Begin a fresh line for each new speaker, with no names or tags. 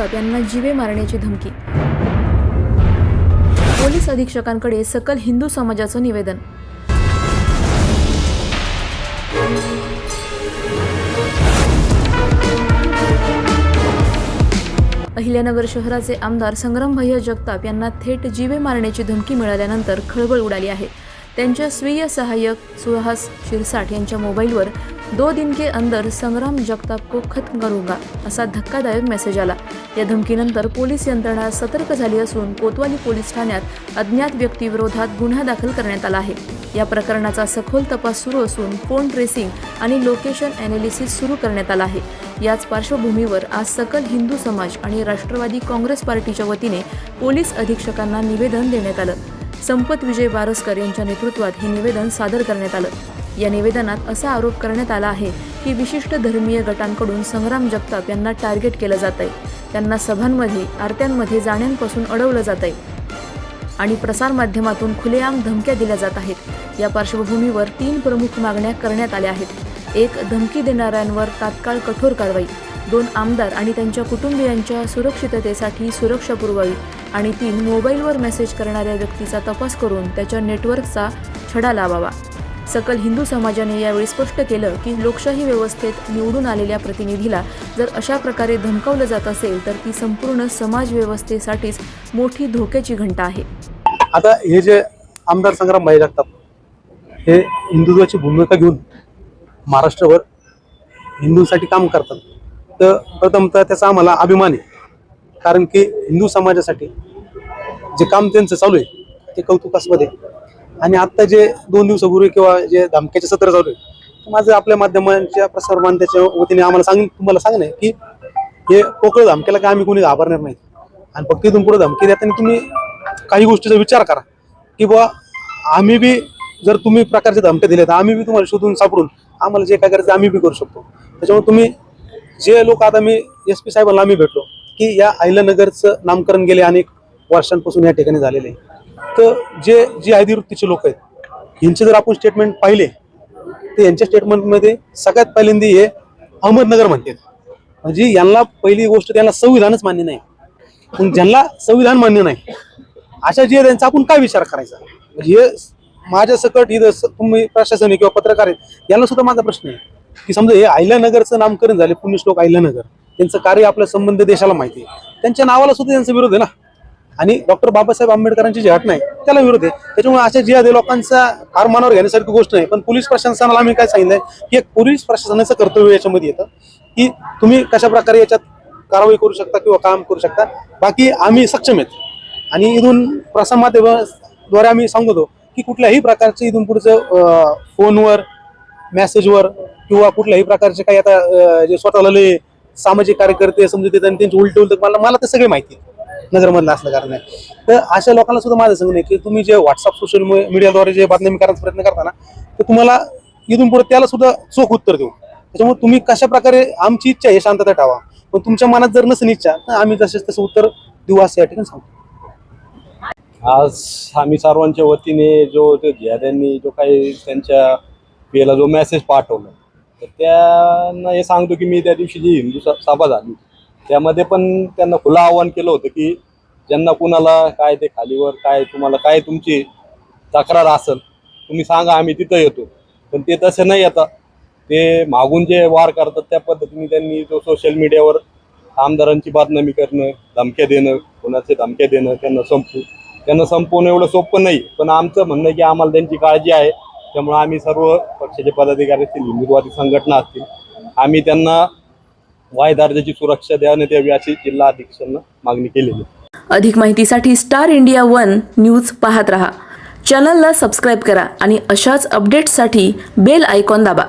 जगताप यांना जीवे मारण्याची धमकी. पोलीस अधीक्षकांकडे सकल हिंदू समाजाचं निवेदन. अहिल्यानगर शहराचे आमदार संग्राम भैया जगताप यांना थेट जीवे मारण्याची धमकी मिळाल्यानंतर खळबळ उडाली आहे. त्यांच्या स्वीय सहाय्यक सुहास शिरसाट यांच्या मोबाईलवर दो दिन के अंदर संग्राम जगताप को खत्म करूंगा असा धक्कादायक मेसेज आला. या धमकीनंतर पोलीस यंत्रणा सतर्क झाली असून कोतवाली पोलीस ठाण्यात अज्ञात व्यक्तीविरोधात गुन्हा दाखल करण्यात आला आहे. या प्रकरणाचा सखोल तपास सुरू असून फोन ट्रेसिंग आणि लोकेशन ॲनालिसिस सुरू करण्यात आला आहे. याच पार्श्वभूमीवर आज सकल हिंदू समाज आणि राष्ट्रवादी काँग्रेस पार्टीच्या वतीने पोलीस अधीक्षकांना निवेदन देण्यात आलं. संपत विजय बारसकर यांच्या नेतृत्वात हे निवेदन सादर करण्यात आलं. या निवेदनात असा आरोप करण्यात आला आहे की विशिष्ट धर्मीय गटांकडून संग्राम जगताप यांना टार्गेट केलं जात आहे त्यांना सभांमध्ये आरत्यांमध्ये जाण्यापासून अडवलं जात आहे आणि प्रसारमाध्यमातून खुलेआम धमक्या दिल्या जात आहेत. या पार्श्वभूमीवर तीन प्रमुख मागण्या करण्यात आल्या आहेत. एक धमकी देणाऱ्यांवर तात्काळ कठोर कारवाई. दोन आमदार आणि त्यांच्या कुटुंबियांच्या सुरक्षिततेसाठी सुरक्षा पुरवावी. आणि तीन मोबाईलवर मेसेज करणाऱ्या व्यक्तीचा तपास करून त्याच्या नेटवर्कचा छडा लावावा. सकल हिंदू समाजाने यावेळी स्पष्ट केलं की लोकशाही व्यवस्थेत निवडून आलेल्या प्रतिनिधीला जर अशा प्रकारे धमकावलं जात असेल तर ती संपूर्ण समाज व्यवस्थेसाठीच मोठी धोक्याची घंटा आहे.
आता हे जे आमदार संग्राम भाई लागतात हे हिंदुत्वाची भूमिका घेऊन महाराष्ट्रभर हिंदूंसाठी काम करतात. तर प्रथमतः त्याचा आम्हाला अभिमान आहे. कारण की हिंदू समाजासाठी जे काम त्यांचं चालू आहे ते कौतुकास्पद आहे. आणि आत्ता जे दोन दिवसापूर्वी किंवा जे धमक्याचे सत्र चालू आहे माझं आपल्या माध्यमांच्या प्रसार माध्यमाच्या वतीने आम्हाला सांग तुम्हाला सांगणं की हे पोकळ धमक्याला काय आम्ही कोणी घाबरणार नाही. आणि फक्त इथून पुढे धमकी देताना तुम्ही काही गोष्टीचा विचार करा की बुवा आम्ही बी जर तुम्ही प्रकारचे धमके दिले तर आम्ही बी तुम्हाला शोधून सापडून आम्हाला जे काय करायचं आम्ही बी करू शकतो. त्याच्यामुळे तुम्ही जे लोक आता मी एस पी साहेबांना आम्ही भेटलो की या अहिल्यानगरचं नामकरण गेले अनेक वर्षांपासून या ठिकाणी झालेले आहे. तर जे जी आयदिवृत्तीचे लोक आहेत यांचे जर आपण स्टेटमेंट पाहिले तर यांच्या स्टेटमेंटमध्ये सगळ्यात पहिल्यांदा हे अहमदनगर म्हणतात. म्हणजे यांना पहिली गोष्ट त्यांना संविधानच मान्य नाही. पण ज्यांना संविधान मान्य नाही अशा जे त्यांचा आपण काय विचार करायचा? म्हणजे हे माझ्या सकट इथं तुम्ही प्रशासन किंवा पत्रकार आहेत यांना सुद्धा माझा प्रश्न आहे. की समजा हे अहिल्यानगरचं नामकरण झाले पुण्यश्लोक अहिल्यानगर त्यांचं कार्य आपलं संबंध देशाला माहिती आहे. त्यांच्या नावाला सुद्धा त्यांचा विरोध आहे ना. आणि डॉक्टर बाबासाहेब आंबेडकरांची जी घटना आहे त्याला विरोध आहे. त्याच्यामुळे अशा जे लोकांचा फार मनावर घेण्यासारखी गोष्ट नाही. पण पोलीस प्रशासनाला आम्ही काय सांगितलंय की एक पोलीस प्रशासनाचं कर्तव्य याच्यामध्ये येतं की तुम्ही कशा प्रकारे याच्यात कारवाई करू शकता किंवा काम करू शकता. बाकी आम्ही सक्षम आहेत. आणि इथून प्रसारमाध्यमाद्वारे आम्ही सांगतो की कुठल्याही प्रकारचे इथून पुढचं फोनवर मेसेजवर किंवा कुठल्याही प्रकारचे काही आता जे स्वतःला सामाजिक कार्यकर्ते समजते आणि त्यांचे उलटे उलट मला मला ते सगळे माहिती आहे. नगरमधलं असलं कारण आहे. तर अशा लोकांना सुद्धा माझं सांगणं आहे की तुम्ही जे व्हॉट्सअप सोशल मीडियाद्वारे जे बातमी करण्याचा प्रयत्न करता ना तर तुम्हाला इथून पुढे त्याला सुद्धा चोख उत्तर देऊ. त्याच्यामुळे तुम्ही कशा प्रकारे आमची इच्छा आहे शांतता ठेवा. पण तुमच्या मनात जर नसेल इच्छा तर आम्ही तसेच तसं उत्तर देऊ असं या ठिकाणी सांगतो.
आज आम्ही सर्वांच्या वतीने जो ते जो काही त्यांच्या पेला जो मेसेज पाठवला तर त्यांना हे सांगतो की मी त्या दिवशी जी हिंदू सभा झाली त्यामध्ये पण त्यांना खुलं आव्हान केलं होतं की ज्यांना कुणाला काय ते खालीवर काय तुम्हाला काय तुमची तक्रार असेल तुम्ही सांगा आम्ही तिथं येतो. पण ते तसं नाही येतात ते मागून जे वार करतात त्या पद्धतीने त्यांनी जो सोशल मीडियावर आमदारांची बातमी करणं धमक्या देणं कोणाचे धमक्या देणं त्यांना संपू. त्यांना संपवणं एवढं सोपं नाही. पण आमचं म्हणणं की आम्हाला त्यांची काळजी आहे. त्यामुळे आम्ही सर्व पक्षाचे पदाधिकारी असतील हिंदुत्ववादी संघटना असतील आम्ही त्यांना वाय दर्जाची सुरक्षा देण्यात यावी अशी जिल्हा अधीक्षकांना मागणी केलेली
अधिक माहितीसाठी स्टार इंडिया वन न्यूज पाहत रहा. चॅनलला सबस्क्राईब करा आणि अशाच अपडेट्ससाठी बेल आयकॉन दाबा.